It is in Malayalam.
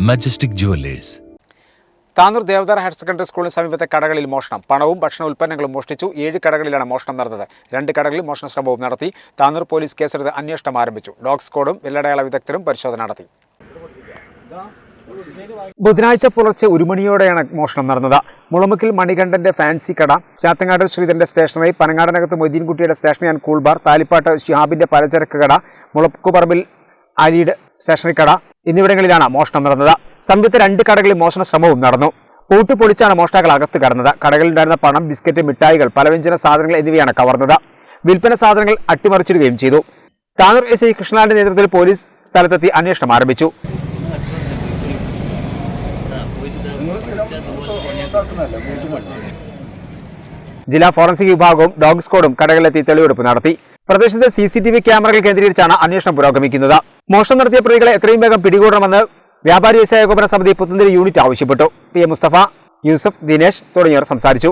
Majestic jewellers Tanur Devadhar higher secondary സ്കൂളിന് സമീപത്തെ കടകളിൽ മോഷണം. പണവും ഭക്ഷണ ഉൽപ്പന്നങ്ങളും മോഷ്ടിച്ചു. ഏഴ് കടകളിലാണ് മോഷണം നടന്നത്. രണ്ട് കടകളിൽ മോഷണ ശ്രമവും നടത്തി. താനൂർ പോലീസ് കേസെടുത്ത് അന്വേഷണം ആരംഭിച്ചു. ഡോഗ് സ്കോഡും വെള്ളടയാള വിദഗ്ധരും പരിശോധന നടത്തി. ബുധനാഴ്ച പുലർച്ചെ ഒരു മണിയോടെയാണ് മോഷണം നടന്നത്. മുളമുക്കിൽ മണികണ്ഠന്റെ ഫാൻസി കട. ചാത്തങ്ങാട് ശ്രീധരന്റെ സ്റ്റേഷനറി. പനങ്ങാടനകത്ത് മൊയ്തീൻകുട്ടിയുടെ സ്റ്റേഷനറി ആൻഡ് കൂൾബാർ താലിപ്പാട്ട് ഷിഹാബിന്റെ പലചരക്ക് കട. മുളക്കുപറമ്പിൽ അലിയുടെ സ്റ്റേഷനറി കട എന്നിവിടങ്ങളിലാണ് മോഷണം നടന്നത്. സമീപത്തെ രണ്ട് കടകളിൽ മോഷണ ശ്രമവും നടന്നു. പൂട്ട് പൊളിച്ചാണ് മോഷ്ടാക്കൾ അകത്ത് കടന്നത്. കടകളിലുണ്ടായിരുന്ന പണം ബിസ്ക്കറ്റ് മിഠായികൾ പലവ്യഞ്ജന സാധനങ്ങൾ എന്നിവയാണ് കവർന്നത്. വിൽപ്പന സാധനങ്ങൾ അട്ടിമറിച്ചിടുകയും ചെയ്തു. താനൂർ എസ് ഐ കൃഷ്ണലാലിന്റെ നേതൃത്വത്തിൽ പോലീസ് സ്ഥലത്തെത്തി അന്വേഷണം ആരംഭിച്ചു. ജില്ലാ ഫോറൻസിക് വിഭാഗവും ഡോഗ് സ്ക്വാഡും കടകളിലെത്തി തെളിവെടുപ്പ് നടത്തി. പ്രദേശത്തെ സി സി ടി വി ക്യാമറകൾ കേന്ദ്രീകരിച്ചാണ് അന്വേഷണം പുരോഗമിക്കുന്നത്. മോഷണം നടത്തിയ പ്രതികളെ എത്രയും വേഗം പിടികൂടണമെന്ന് വ്യാപാരി വ്യവസായ ഏകോപന സമിതി പുത്തന്തിരി യൂണിറ്റ് ആവശ്യപ്പെട്ടു. പി എ മുസ്തഫ യൂസഫ് ദിനേശ് തുടങ്ങിയവർ സംസാരിച്ചു.